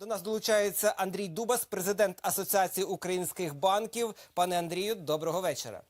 До нас долучається Андрій Дубас, президент Асоціації українських банків. Пане Андрію, доброго вечора.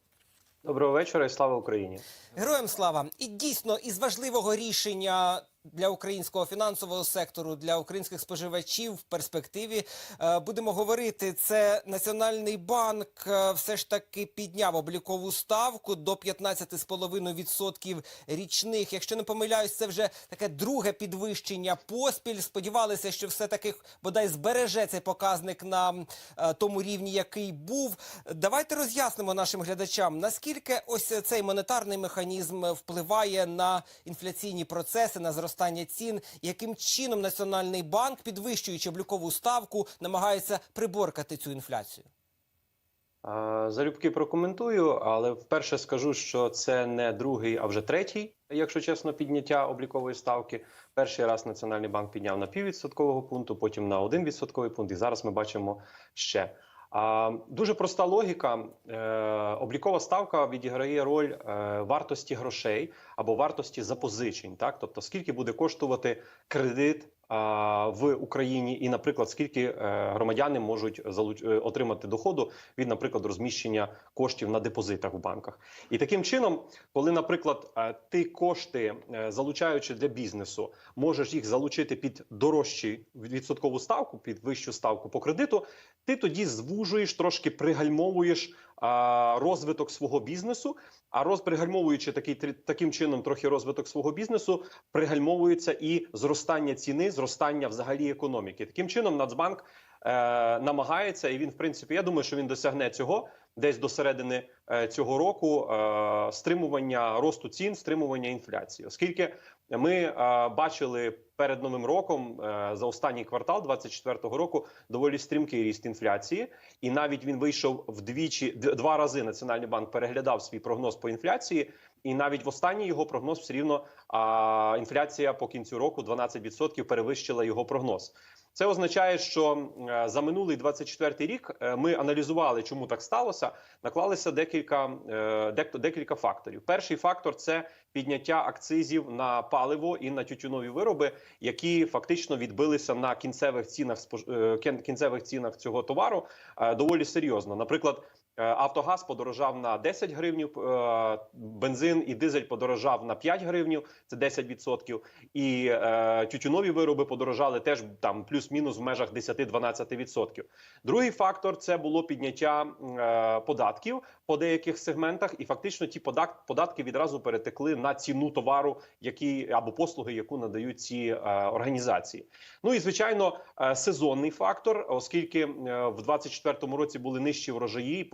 Доброго вечора і слава Україні. Героям слава! І дійсно із важливого рішення для українського фінансового сектору, для українських споживачів в перспективі е, будемо говорити. Це Національний банк е, все ж таки підняв облікову ставку до 15,5% річних. Якщо не помиляюсь, це вже таке друге підвищення поспіль. Сподівалися, що все таки бодай збереже цей показник на е, тому рівні, який був. Давайте роз'яснимо нашим глядачам, наскільки ось цей монетарний механізм впливає на інфляційні процеси, на зростання цін, яким чином Національний банк, підвищуючи облікову ставку, намагається приборкати цю інфляцію. Залюбки прокоментую, але вперше скажу, що це не другий, а вже третій, якщо чесно, підняття облікової ставки. Перший раз Національний банк підняв на піввідсоткового пункту, потім на один відсотковий пункт, і зараз ми бачимо ще. Дуже проста логіка. Е, облікова ставка відіграє роль е, вартості грошей або вартості запозичень. Так, тобто, скільки буде коштувати кредит в Україні, і, наприклад, скільки е, громадяни можуть е, отримати доходу від, наприклад, розміщення коштів на депозитах в банках. І таким чином, коли, наприклад, е, ти кошти залучаючи для бізнесу, можеш їх залучити під дорожчу відсоткову ставку, під вищу ставку по кредиту, ти тоді звужуєш трошки пригальмовуєш розвиток свого бізнесу. А розпригальмовуючи такий таким чином, трохи розвиток свого бізнесу, пригальмовується і зростання ціни, зростання взагалі економіки. Таким чином, Нацбанк намагається, і він, в принципі, я думаю, що він досягне цього десь до середини е, цього року е, стримування росту цін, стримування інфляції, оскільки ми е, бачили перед новим роком е, за останній квартал 24-го року доволі стрімкий ріст інфляції, і навіть він вийшов вдвічі два рази. Національний банк переглядав свій прогноз по інфляції. І навіть в останній його прогноз все рівно а, інфляція по кінцю року 12% перевищила його прогноз. Це означає, що е, за минулий 24 рік е, ми аналізували, чому так сталося. Наклалися декілька е, декілька факторів. Перший фактор це підняття акцизів на паливо і на тютюнові вироби, які фактично відбилися на кінцевих цінах е, кінцевих цінах цього товару е, доволі серйозно. Наприклад. е, Автогаз подорожав на 10 гривнів, бензин і дизель подорожав на 5 гривнів, це 10%. І тютюнові вироби подорожали теж там плюс-мінус в межах 10-12%. Другий фактор це було підняття податків по деяких сегментах, і фактично ті податки відразу перетекли на ціну товару, які або послуги, яку надають ці е, організації. Ну і звичайно, е, сезонний фактор, оскільки е, в 24-му році були нижчі врожаї,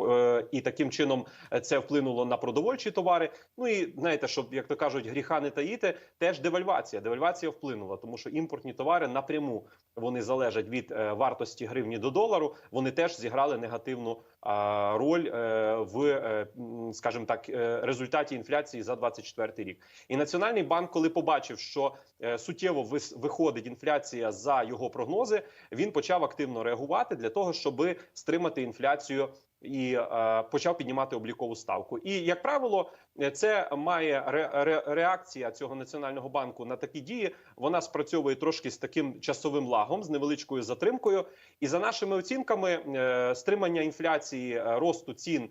і таким чином це вплинуло на продовольчі товари. Ну і знаєте, щоб як то кажуть, гріха не таїти, теж девальвація. Девальвація вплинула, тому що імпортні товари напряму вони залежать від вартості гривні до долару. Вони теж зіграли негативну роль е, в, е, скажімо так, е, результаті інфляції за 24 рік. І Національний банк, коли побачив, що суттєво виходить інфляція за його прогнози, він почав активно реагувати для того, щоб стримати інфляцію. І е, почав піднімати облікову ставку. І як правило, це має ре, ре, реакція цього національного банку на такі дії. Вона спрацьовує трошки з таким часовим лагом, з невеличкою затримкою. І за нашими оцінками, е, стримання інфляції е, росту цін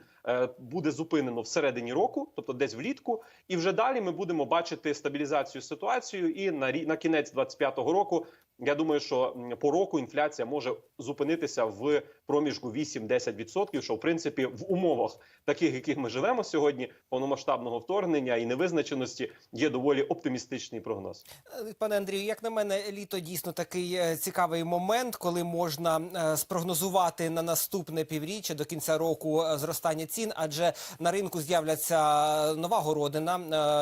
буде зупинено всередині року, тобто десь влітку. І вже далі ми будемо бачити стабілізацію ситуацію. І на на кінець 25-го року. Я думаю, що по року інфляція може зупинитися в проміжку 8-10%, що в принципі в умовах таких, яких ми живемо сьогодні, повномасштабного вторгнення і невизначеності, є доволі оптимістичний прогноз. Е, Пане Андрію, як на мене, літо дійсно такий е, цікавий момент, коли можна е, спрогнозувати на наступне півріччя до кінця року зростання цін, адже на ринку з'являться нова городина,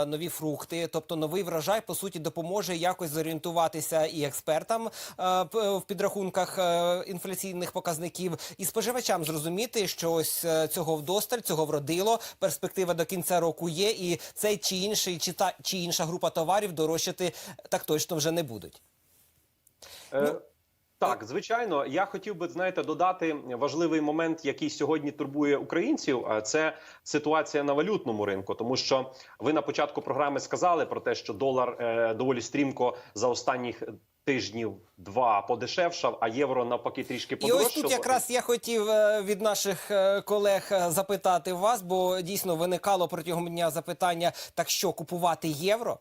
нові фрукти, тобто новий врожай по суті допоможе якось зорієнтуватися і експертам е, п- в підрахунках е, інфляційних показників, і споживачам зрозуміти, що ось е, цього вдосталь, цього вродило. Перспектива до кінця року є, і цей чи інший, чи та чи інша група товарів дорожчати так точно вже не будуть. Е, Так, звичайно, я хотів би знаєте додати важливий момент, який сьогодні турбує українців. Це ситуація на валютному ринку, тому що ви на початку програми сказали про те, що долар е, доволі стрімко за останніх тижнів два подешевшав, а євро навпаки трішки І подорожчав. ось тут якраз я хотів е, від наших е, колег е, запитати вас, бо дійсно виникало протягом дня запитання: так що купувати євро?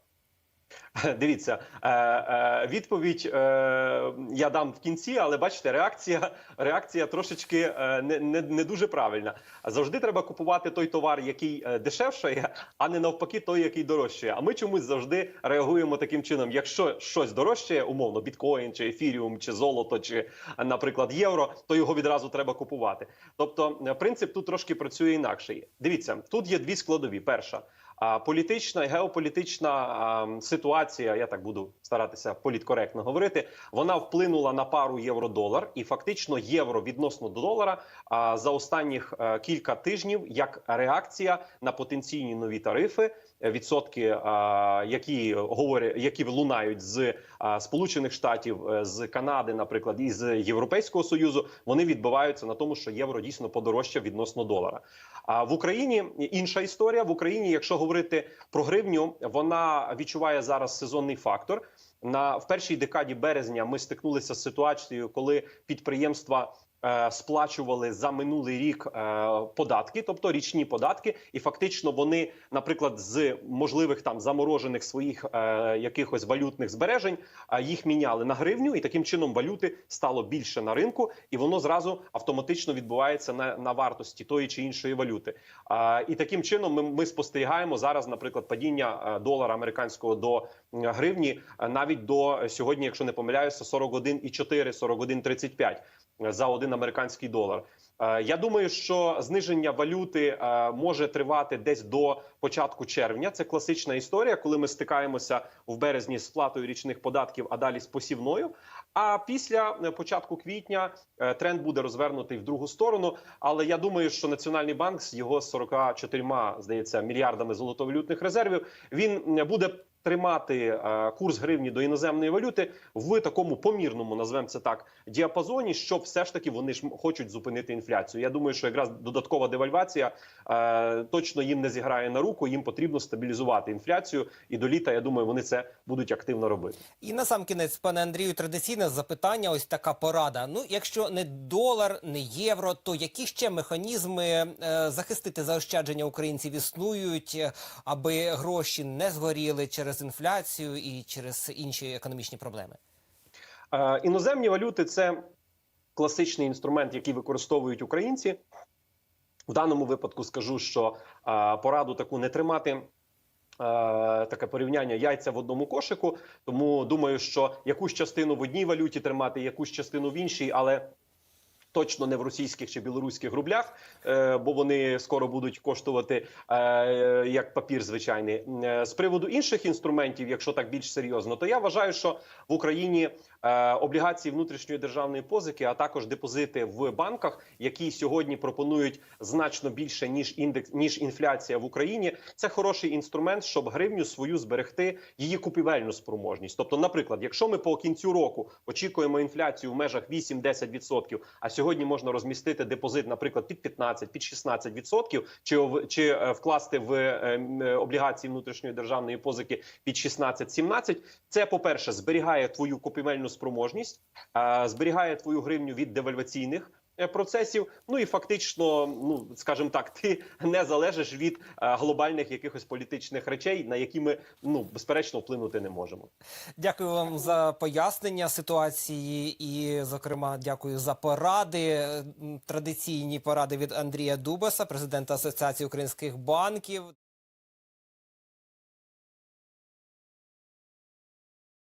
Дивіться, е, е, відповідь е, я дам в кінці, але бачите, реакція реакція трошечки не, не, не дуже правильна. Завжди треба купувати той товар, який дешевшає, а не навпаки, той, який дорожчає. А ми чомусь завжди реагуємо таким чином: якщо щось дорожчає, умовно, біткоін чи ефіріум, чи золото, чи, наприклад, євро, то його відразу треба купувати. Тобто, принцип тут трошки працює інакше. Дивіться, тут є дві складові. Перша. Політична і геополітична ситуація, я так буду старатися політкоректно говорити. Вона вплинула на пару євро-долар, і фактично євро відносно до долара за останніх кілька тижнів як реакція на потенційні нові тарифи. Відсотки, які говорять, які лунають з Сполучених Штатів, е, з Канади, наприклад, і з Європейського союзу, вони відбиваються на тому, що євро дійсно подорожчав відносно долара. А в Україні інша історія. В Україні, якщо говорити про гривню, вона відчуває зараз сезонний фактор. На в першій декаді березня ми стикнулися з ситуацією, коли підприємства сплачували за минулий рік е, податки, тобто річні податки, і фактично вони, наприклад, з можливих там заморожених своїх е, якихось валютних збережень, е, їх міняли на гривню, і таким чином валюти стало більше на ринку, і воно зразу автоматично відбувається на, на вартості тої чи іншої валюти. І таким чином ми, ми спостерігаємо зараз, наприклад, падіння е, долара американського до гривні е, навіть до е, сьогодні, якщо не помиляюся, 41,4, 41,35 за один американський долар. Е, Я думаю, що зниження валюти е, може тривати десь до початку червня. Це класична історія, коли ми стикаємося в березні з сплатою річних податків, а далі з посівною. А після е, початку квітня тренд буде розвернутий в другу сторону. Але я думаю, що Національний банк з його 44, здається мільярдами золотовалютних резервів він буде. Тримати е, курс гривні до іноземної валюти в такому помірному, назвемо це так, діапазоні, що все ж таки вони ж хочуть зупинити інфляцію. Я думаю, що якраз додаткова девальвація е, точно їм не зіграє на руку. Їм потрібно стабілізувати інфляцію, і до літа я думаю, вони це будуть активно робити. І на сам кінець, пане Андрію, традиційне запитання. Ось така порада. Ну, якщо не долар, не євро, то які ще механізми е, захистити заощадження українців існують, аби гроші не згоріли через інфляцію і через інші економічні проблеми? Е, іноземні валюти це класичний інструмент, який використовують українці. В даному випадку скажу, що е, пораду таку не тримати. е, Таке порівняння яйця в одному кошику. Тому думаю, що якусь частину в одній валюті тримати, якусь частину в іншій, але точно не в російських чи білоруських рублях, е, бо вони скоро будуть коштувати е, як папір звичайний. Е, З приводу інших інструментів, якщо так більш серйозно, то я вважаю, що в Україні облігації внутрішньої державної позики, а також депозити в банках, які сьогодні пропонують значно більше ніж індекс ніж інфляція в Україні. Це хороший інструмент, щоб гривню свою зберегти її купівельну спроможність. Тобто, наприклад, якщо ми по кінцю року очікуємо інфляцію в межах 8-10%, а сьогодні можна розмістити депозит, наприклад, під 15, під 16%, чи чи е, вкласти в е, е, облігації внутрішньої державної позики під 16-17, це по перше зберігає твою купівельну спроможність, зберігає твою гривню від девальваційних. е, Процесів, ну і фактично, ну скажімо так, ти не залежиш від е, глобальних якихось політичних речей, на які ми ну безперечно вплинути не можемо. Дякую вам за пояснення ситуації і, зокрема, дякую за поради. Традиційні поради від Андрія Дубаса, президента Асоціації українських банків.